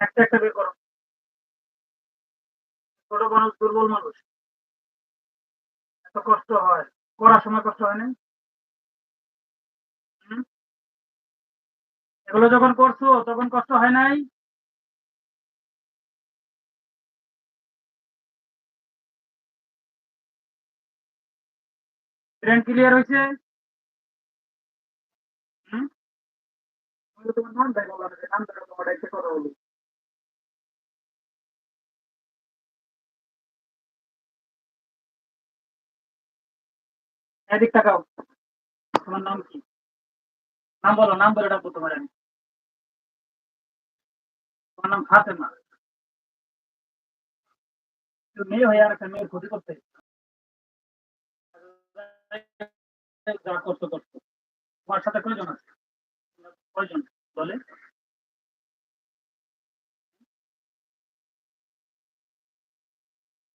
একটা একটা বের করো ছোট মানুষ দুর্বল মানুষ এত কষ্ট হয় করার সময় কষ্ট হয় না এগুলো যখন করছ তখন কষ্ট হয় নাই ট্রেন ক্লিয়ার হয়েছে হুম তোমার নাম দেখো নাম দেখো তোমার একটা কথা বলি এদিক তাকাও। তোমার নাম কি? নাম বলো, নাম বলে ডাকবো তোমার আমি। তোমার নাম ফাতেমা। তুমি মেয়ে হয়ে আর একটা মেয়ের ক্ষতি করতে যা করছ করছ। তোমার সাথে কয়জন আছে? কয়জন বলে।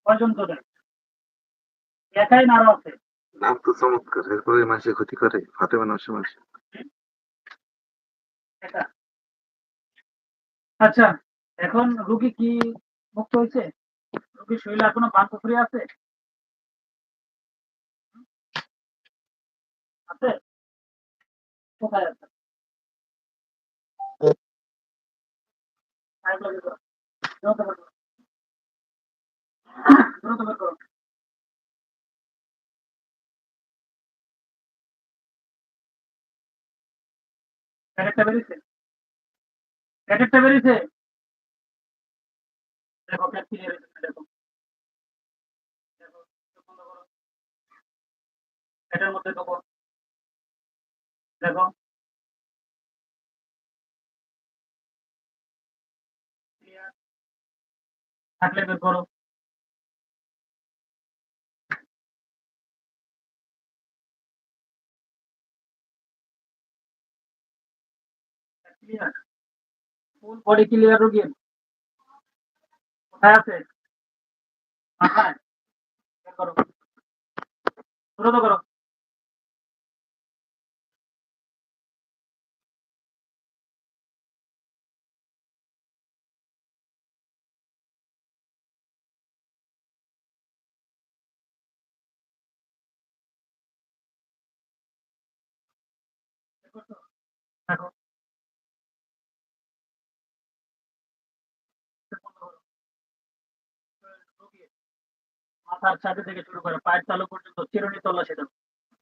কয়জন তোদের একাই না আছে। নাম তো চমৎকার, এরপরে মানুষের ক্ষতি করে, ফাতেমা নামের মানুষ একা আচ্ছা এখন রুগী কি মুক্ত হয়েছে? রুগীর শরীরে এখনও বান পুকুরে আছে? আছে? কোথায় আছে। দ্রুত বের করো। প্যাকেটটা বেরিয়েছে? প্যাকেটটা বেরিয়েছে? দেখো প্যাক ক্লিয়ার হয়েছে দেখো এটার মধ্যে দেখো। দেখো থাকলে বের করো। ক্লিয়ার ফুল বডি ক্লিয়ার রোগীর কোথায় আছে? মাথায়? করো। দ্রুত চোখ বন্ধ করো। রোগীর মাথার ছাতি থেকে শুরু করে, পায়ের তালু পর্যন্ত চিরুনি তল্লাশি দাও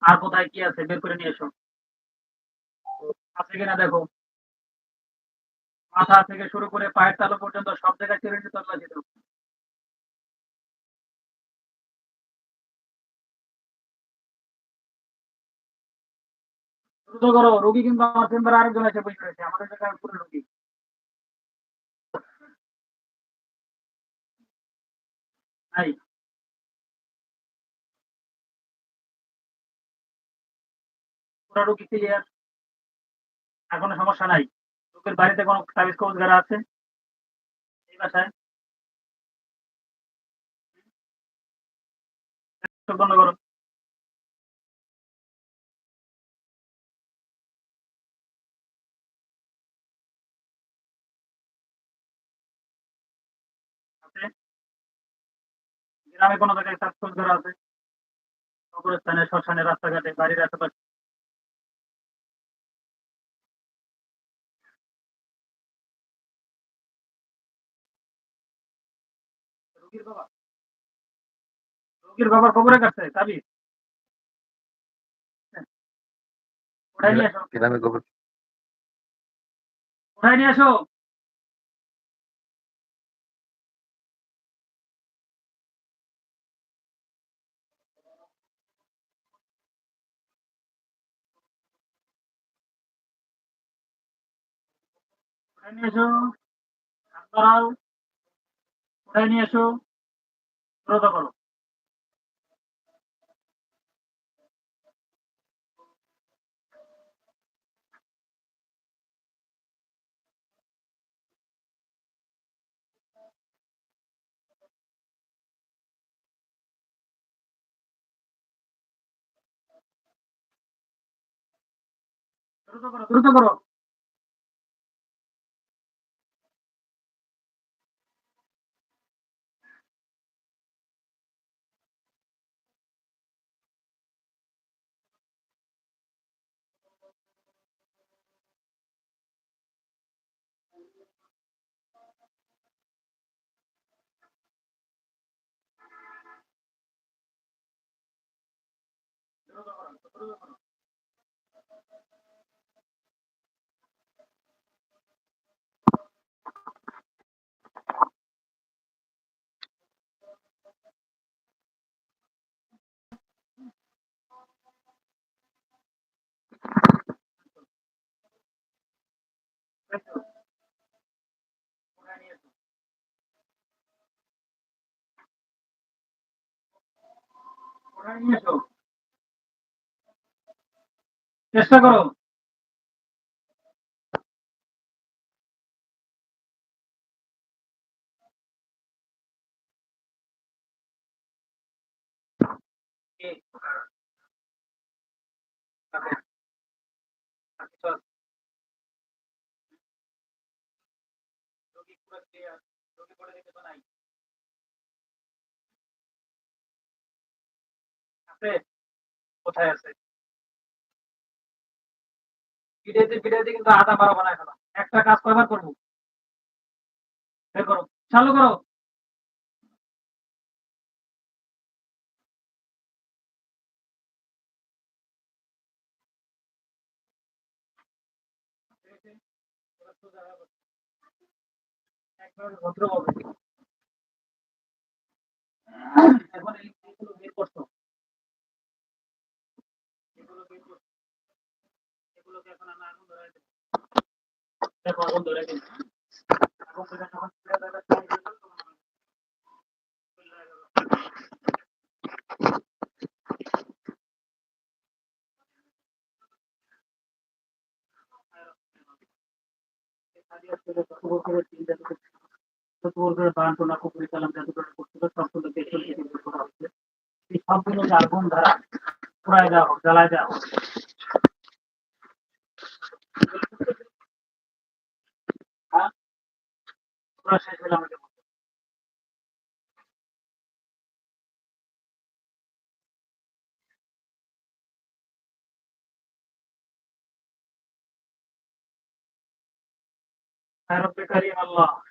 আর কোথায় কি আছে বের করে নিয়ে এসো। আছে কিনা দেখো। মাথা থেকে শুরু করে পায়ের তালু পর্যন্ত সব জায়গায় চিরুনি তল্লাশি দাও দ্রুত করো, রোগী কিন্তু আমার চেম্বারে আরেকজন এসে বসে রয়েছে, আমাদের জায়গায় পুরো রোগী। নাই পুরো রোগী ক্লিয়ার আর কোনো সমস্যা নাই। লোকের বাড়িতে কোনো কবজ গাড়া আছে? এই বাসায়। বন্ধ করো। গ্রামে কোনো জায়গায় কবজ গাড়া আছে? কবরস্থানে শ্মশানে, রাস্তাঘাটে, বাড়ির আশেপাশে। রোগীর বাবা। রোগীর বাবার খবরের কাছে তাবিজ ওটাই নিয়ে আসো। নিয়ে নিয়ে হাত ওটাই নিয়ে এসো দ্রুত করো। দ্রুত করো দ্রুত করো। নিয়ে এসো। চেষ্টা করো কে? কাকে? আর কিছু আছে? রোগী পুরো clear, রোগী বলে দিতে তো নাই। আছে? কোথায় আছে? ভিডিওতে কিন্তু আধা বারো বানায় একটা কাজ কয়বার করব? করো। চালু করো। এখন এই বের করছ এগুলো বের করছ এগুলোকে এখন আমরা আগুন ধরে দেবো দেখো আগুন ধরে কিন্তু আগুন ধরে যখন ছেড়ে দেবে তখন কিন্তু তোমার চলে যাবে। সবগুলো আগুন ধারা পুরাই দেওয়া হোক জ্বালায় দেওয়া হোক হ্যাঁ? পুরা শেষ হলে আমাকে বলবে। রব্বে কারিম আল্লাহ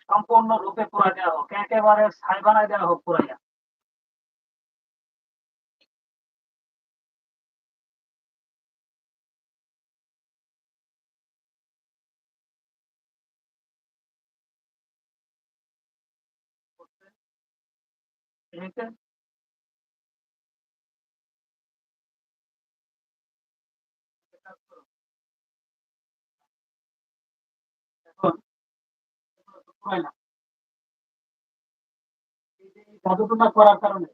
সম্পূর্ণ রূপে পুরা দেওয়া হোক একেবারে ছাই বানায় দেওয়া হোক পুরাইয়া। না করার কারণে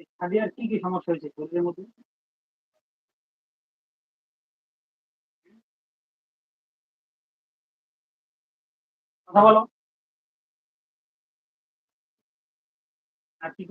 এই সাদিয়ার কি কি সমস্যা হয়েছে শরীরের মধ্যে কথা বলো আর কি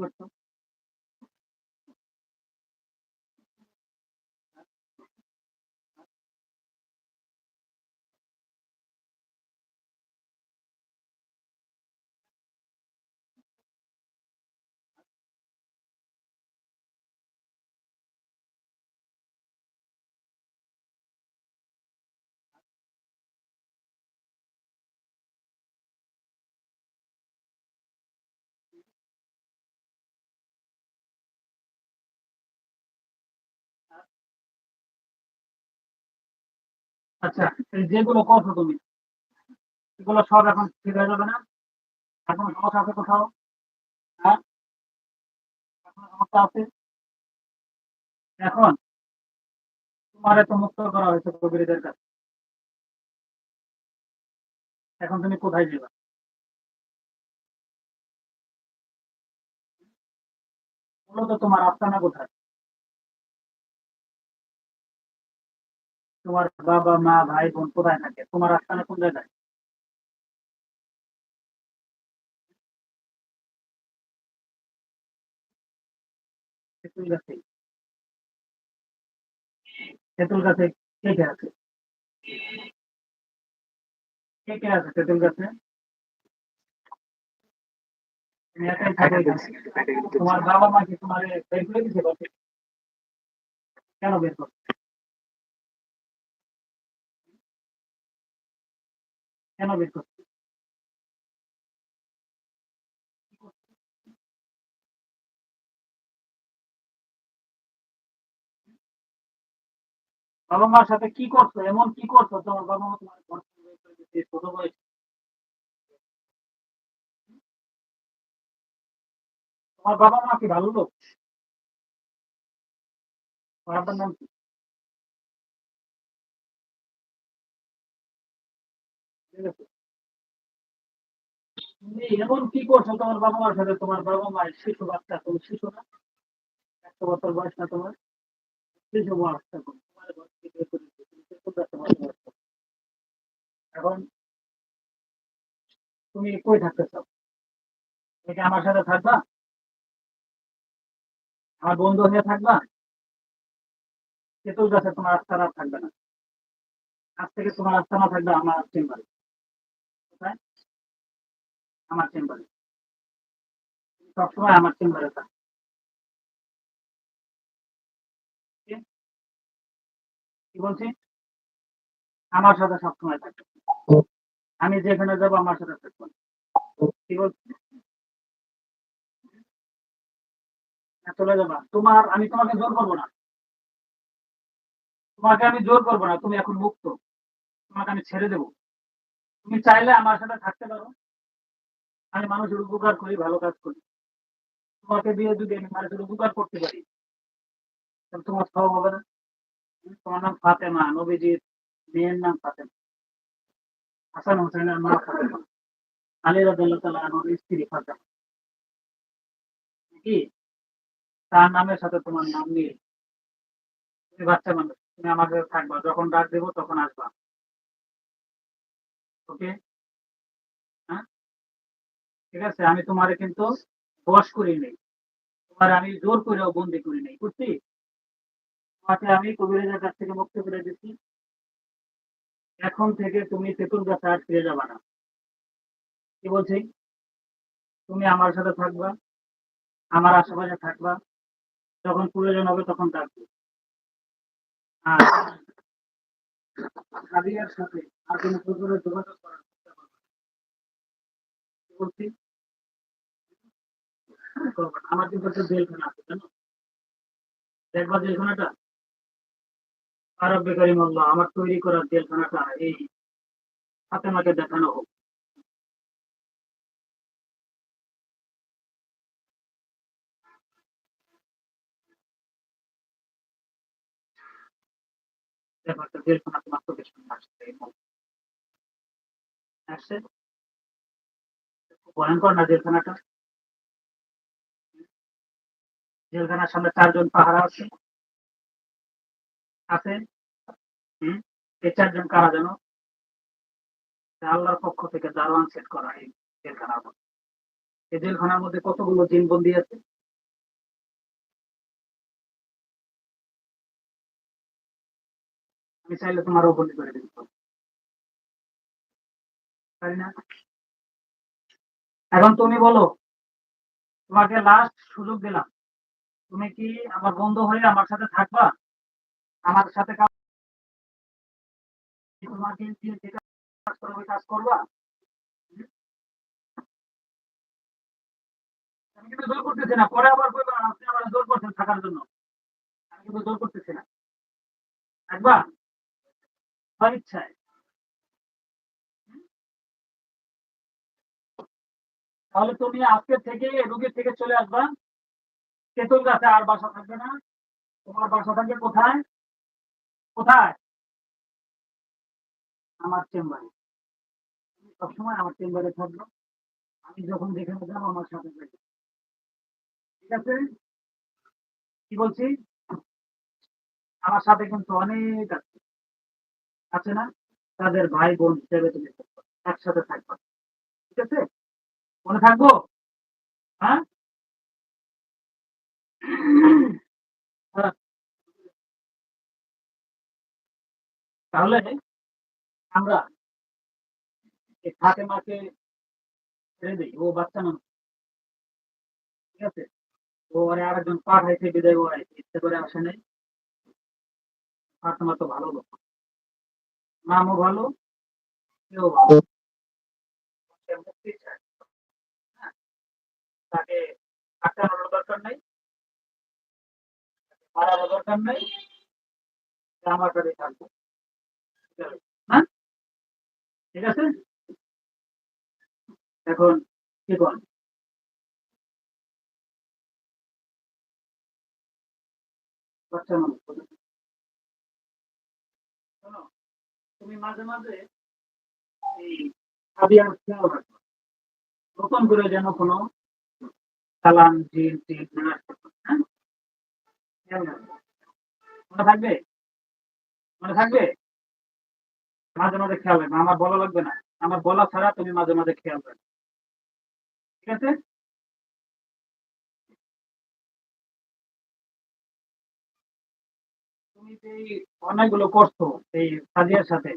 আচ্ছা যেগুলো করছ তুমি, এগুলো সব এখন ঠিক হয়ে যাবে না? এখন সমস্যা আছে কোথাও? হ্যাঁ? সমস্যা আছে? এখন তোমারে তো মুক্ত করা হয়েছে কবিরদের কাছে। এখন তুমি কোথায় যাবে? মূলত তোমার আস্তানা কোথায়? তোমার বাবা মা ভাই বোন কোথায় থাকে? তোমার আস্তানা কোন জায়গায়? তেঁতুল গাছে। তেঁতুল গাছে কে কে আছে? কে কে আছে তেঁতুল গাছে। তোমার বাবা মা কি তোমার বের করে কেন বের করো কেন বের করো বাবা মার সাথে কি করছ? এমন কি করছ? তোমার বাবা মা তোমার ছোট বয়সে। তোমার বাবা মা কি ভালো লোক? নাম কি? এমন কি করছ? তোমার বাবা মার সাথে তোমার বাবা মায়ের শিশু বাচ্চা তুমি শিশু না। একশো বছর বয়স না তোমার। শিশু। এখন তুমি কই থাকতে চাও তুমি আমার সাথে থাকবা? আমার বন্ধু হয়ে থাকবা? তেতুল গাছে তোমার আস্থানা থাকবে না। আজ থেকে তোমার আস্থানা থাকবে আমার চেম্বারে। আমার চেম্বারে সবসময় আমার চেম্বারে থাকে। কি? বলছি? আমার সাথে সবসময় থাকবে আমি যেখানে যাব, আমার সাথে থাকব কি বলছি? চলে যাবা। তোমার, আমি তোমাকে জোর করব না। তোমাকে আমি জোর করব না। তুমি এখন মুক্ত। তোমাকে আমি ছেড়ে দেবো। তুমি চাইলে আমার সাথে থাকতে পারো। আমি মানুষের উপকার করি, ভালো কাজ করি। তোমাকে দিয়ে যদি আমি মানুষের উপকার করতে পারি, তাহলে তোমার সব হবে না। তোমার নাম ফাতেমা, নবীজির মেয়ের নাম ফাতেমা। হাসান হোসেনের মা ফাতেমা। আলী তাআলা আনহুর স্ত্রী ফাতেমা। কি তার নামের সাথে তোমার নাম নিয়ে তুমি বাচ্চা মানুষ, তুমি আমার সাথে থাকবা, যখন ডাক দেবো তখন আসবা। ওকে? ঠিক আছে? আমি তোমারে কিন্তু বশ করি নেই। তোমার আমি জোর করেও বন্দি করি নেই, বুঝছি? তোমাকে আমি কবিরাজের কাছ থেকে মুক্ত করে দিচ্ছি। এখন থেকে তুমি তেঁতুল গাছে আর ফিরে যাবা না। কি বলছি? তুমি আমার সাথে থাকবা, আমার আশেপাশে থাকবা, যখন প্রয়োজন হবে তখন ডাকবে আর সাথে আর কোনো যোগাযোগ করার চেষ্টা করবে বলছি। আমার কিন্তু একটা জেলখানা আছে, জানো? দেখবা জেলখানাটা আরব বেকারি মোল্লা, আমার তৈরি করা জেলখানাটা এই ফাতেমাকে দেখানো হোক। দেখো জেলখানা তোমার চোখের সামনে ভয়ঙ্কর না জেলখানাটা জেলখানার সামনে চারজন পাহারা আছে। আছে? এই চারজন কারা যেন? আল্লাহর পক্ষ থেকে দারোয়ান সেট করা এই জেলখানার মধ্যে। এই জেলখানার মধ্যে কতগুলো জিন বন্দি আছে? আমি চাইলে তোমারও বন্দি করে দিতে পারি। না? এখন তুমি বলো, তোমাকে লাস্ট সুযোগ দিলাম। তুমি কি আমার বন্ধু হয়ে আমার সাথে থাকবা? আমার সাথে কাজ করবে? জোর থাকার জন্য। আমি কিন্তু জোর করতেছি না। থাকবা তাহলে তুমি আজকে থেকে রুগীর থেকে চলে আসবা। তেঁতুল গাছে আর বাসা থাকবে না? তোমার বাসা থাকবে কোথায়? কোথায়? আমার চেম্বারে। সবসময় আমার চেম্বারে থাকব। আমি যখন যেখানে যাব, আমার সাথে ঠিক আছে? কি বলছি? আমার সাথে কিন্তু অনেক আছে। আছে না? তাদের ভাই বোন হিসেবে তুমি একসাথে থাকবা। ঠিক আছে? মনে থাকব? হ্যাঁ। তাহলে আমরা ফাতেমাকে ছেড়ে দিই ও বাচ্চা মানুষ। ঠিক আছে? ও ওরে আরেকজন পাঠাইছে বিদায় ওরাই ইচ্ছে করে আসে নাই। ফাতেমা তো ভালো লোক। নামও ভালো কেউ ভালো। মুক্তি চায়। হ্যাঁ, তাকে আটকানোর দরকার নেই। দরকার হ্যাঁ? ঠিক আছে? এখন কি শোনো, তুমি মাঝে মাঝে এই হাদিয়ার খেয়াল রাখো। নতুন করে যেন কোনো সালাম জিন না আসতে পারে, হ্যাঁ? খেয়াল রাখো। মাঝে মাঝে খেয়াল রাখবে। আমার বলা লাগবে না। আমার বলা ছাড়া তুমি মাঝে মাঝে খেয়াল রাখবে। ঠিক আছে? তুমি যে অন্যায়গুলো করছ, এই সাজিয়ার সাথে,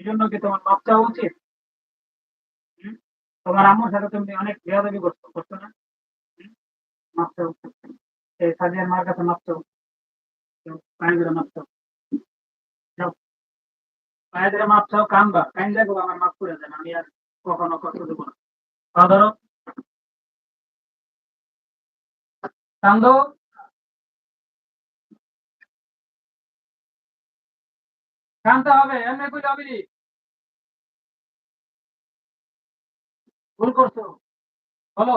এই জন্য কি তোমার মাপ চাওয়া উচিত? তোমার আম্মুর সাথে তুমি অনেক বেয়াদবি করছ করছ না? মাপ চাও এই সাজিয়ার মার কাছে মাপ চাও পায়ে ধরে মাপ চাও যাও। পায়ে ধরে মাপ চাও কানবা কান দেখো আমার মাপ করে দেন, আমি আর কখনো কষ্ট দেবো না। ধরো। কান্দো কানতে হবে, এমনি কই নি। ভুল করছ। বলো।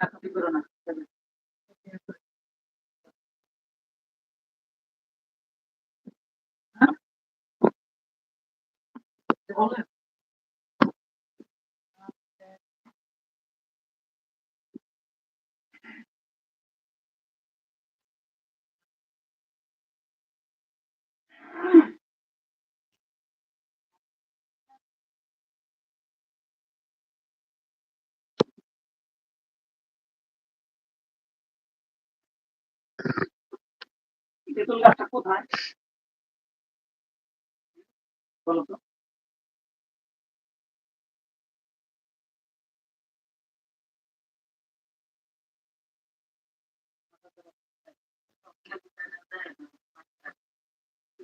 আচ্ছা তেঁতুল গাছটা কোথায়? বলো তো।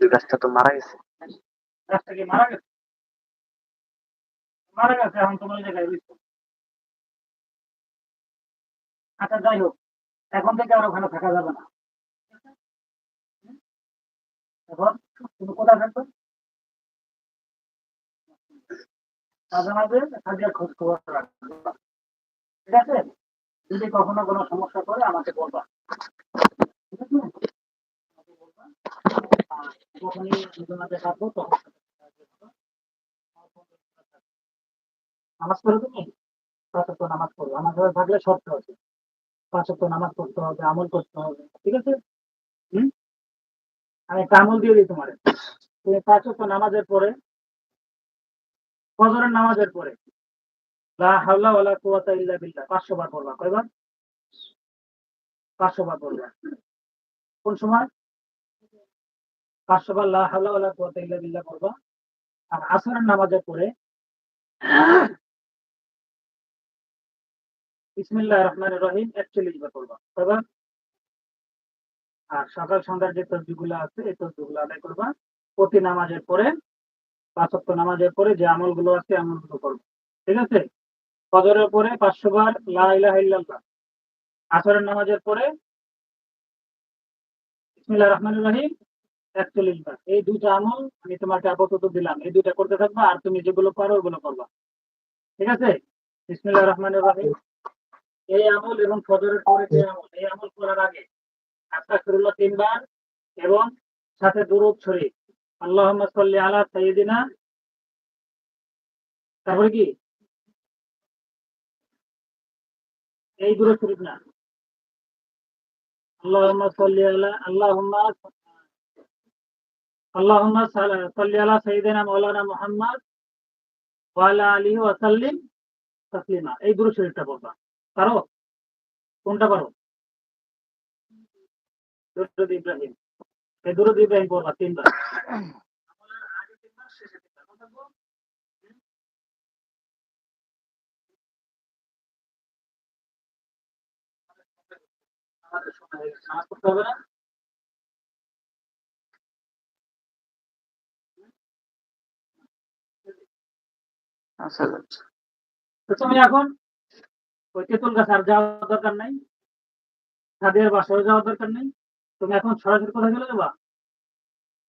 গাছটা তো মারা গেছে। গাছটা কি মারা গেছে? মারা গেছে এখন তোমার জায়গায় রয়েছে আচ্ছা যাই হোক। এখন থেকে আর ওখানে থাকা যাবে না। এখন তুমি কোথায় থাকবে? মাঝে মাঝে খোঁজ খবর ঠিক আছে? যদি কখনো কোনো সমস্যা করে আমাকে বলবা। নামাজ পড়ো তুমি? নামাজ আমার থাকলে আছে। নামাজ পড়তে হবে, আমল করতে হবে। ঠিক আছে? হুম? আমি একটা দিয়ে দিই তোমার। তুমি পাঁচ নামাজের পরে, ফজরের নামাজের পরে, লা হাওলা ওয়ালা ইল্লা বিল্লাহ 500 বার পড়বা। কয়বার? 500 বার পড়বা। কোন সময়? 500 বার লা হাওলা ওয়ালা কুওয়াতা ইল্লা বিল্লাহ পড়বা। আর আসরের নামাজের পরে, বিসমিল্লাহির রহমানির রহিম 41 বার পড়বা। কয়বার? আর সকাল সন্ধ্যার যে তসবিহগুলো আছে, এই তসবিহগুলো আদায় করবা। প্রতি নামাজের পরে, পাঁচ ওয়াক্ত নামাজের পরে যে আমলগুলো আছে আমলগুলো করব। ঠিক আছে? ফজরের পরে পাঁচশো বার লা ইলাহা ইল্লাল্লাহ। আসরের নামাজের পরে ইসমিল্লা রহমানির রহিম, একচল্লিশ বার। এই দুইটা আমল আমি তোমাকে আপাতত দিলাম। এই দুইটা করতে থাকবা আর তুমি যেগুলো পারো ওগুলো করবা। ঠিক আছে? ইসমিল্লা রহমানির রহিম। এই আমল এবং ফজরের পরে যে আমল, এই আমল করার আগে আস্তাগফিরুল্লাহ তিনবার এবং সাথে দুরূদ শরীফ। আল্লাহুম্মা সাল্লি আলা সাইয়্যিদিনা। তারপরে কি? এই দুরূদ শরীফ না। সাল্লি আলা, আল্লাহুম্মা আল্লাহুম্মা সাল- সাল্লি আলা সাইয়্যিদিনা মাওলানা মুহাম্মদ ওয়া আলা আলিহি ওয়া সাল্লিম তাসলিমা। এই দুরূদ শরীফটা পারো? কোনটা পারো? দুরুদ ইব্রাহিম এই দুরুদ ইব্রাহিম পড়বা তিনবার। আগে তিনবার শেষে তিনবার কথা বল আমাদের সময় হয়ে গেছে নামাজ পড়তে হবে না তো তুমি এখন ওই তেঁতুল গাছ আর যাওয়ার দরকার নাই। তাদের বাসায় যাওয়ার দরকার নেই। তুমি এখন সরাসরি কোথায় চলে যাবা?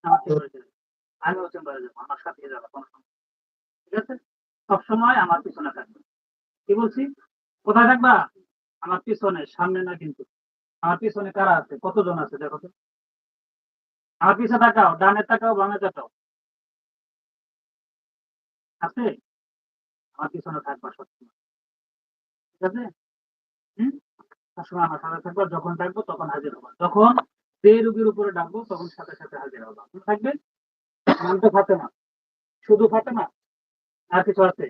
আমার চেম্বারে চলে চেম্বারে যাব, আমার সাথে যাব, কোনো সমস্যা ঠিক আছে? সবসময় আমার পিছনে থাকবে। কি বলছি? কোথায় থাকবা? আমার পিছনে, সামনে না কিন্তু? আমার পিছনে কারা আছে? কতজন আছে দেখো তো? আমার পিছনে তাকাও, ডানে তাকাও, বামে তাকাও। আছে? আমার পিছনে থাকবা সবসময়। ঠিক আছে? হম? সবসময় আমার সাথে থাকবা, যখন থাকব তখন হাজির হবা। যখন যে রুগীর উপরে ডাকবো, তখন সাথে সাথে হাজির হবা। মনে থাকবে নাম তো ফাতেমা শুধু ফাতেমা আর কিছু আছে?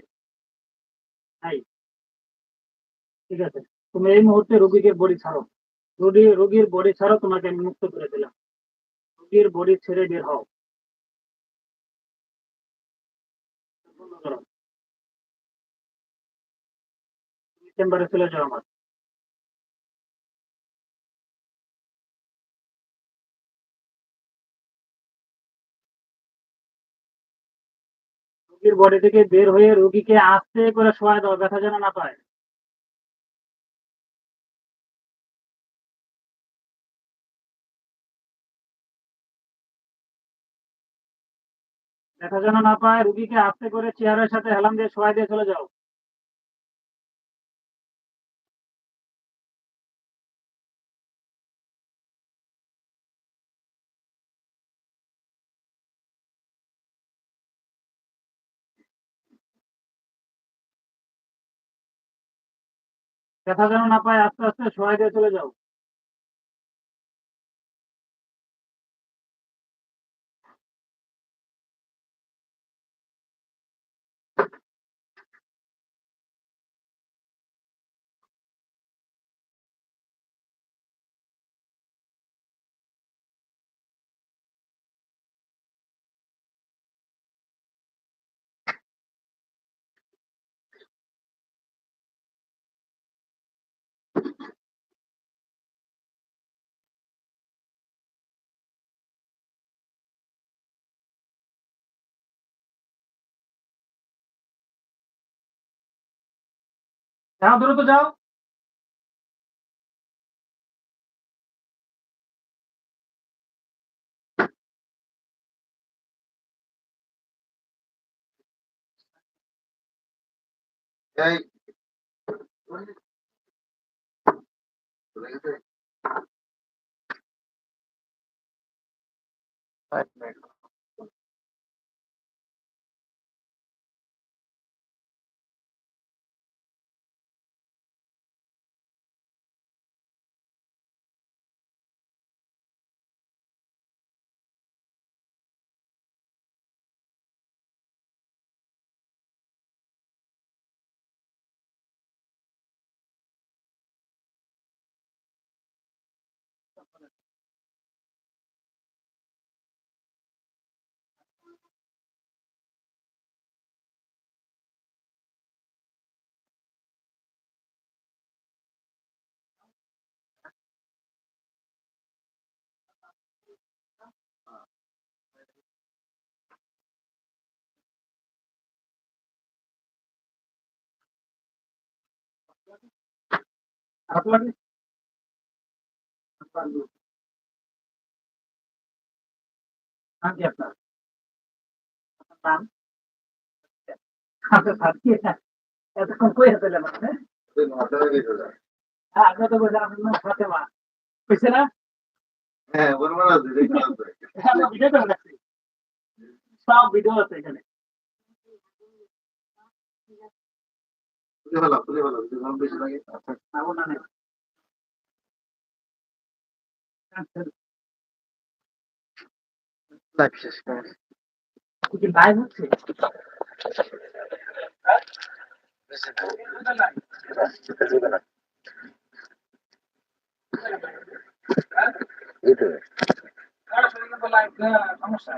ঠিক আছে। তুমি এই মুহূর্তে রোগীকে বডি ছাড়ো। রোগী রোগীর বডি ছাড়ো, তোমাকে আমি মুক্ত করে দিলাম। রোগীর বডি ছেড়ে বের হও। চেম্বারে চলে যাও আমার। রোগীর বডি থেকে বের হয়ে রোগীকে আস্তে করে শোয়ায় দেওয়া, ব্যথা যেন না পায়। ব্যথা যেন না পায়, রুগীকে আস্তে করে চেয়ারের সাথে হেলান দিয়ে শোয়াই দিয়ে চলে যাও। ব্যথা যেন না পায় আস্তে আস্তে সহায় দিয়ে চলে যাও। যাও দ্রুত যাও এই চলে গেছে? আপনার। নাম? স্যার কি এতক্ষণ কই। হ্যাঁ আপনি তো বলছেন আপনার নাম ফাতেমা। বুঝছে না? হ্যাঁ বলব না যে দেখে। আসবে। আমরা ভিডিও করে রাখছি সব ভিডিও আছে এখানে। তুলে ফেলা তুলে ফেলা যদি গরম বেশি লাগে আচ্ছা। লাইভ শেষ করে কি লাইভ হচ্ছে? সমস্যা।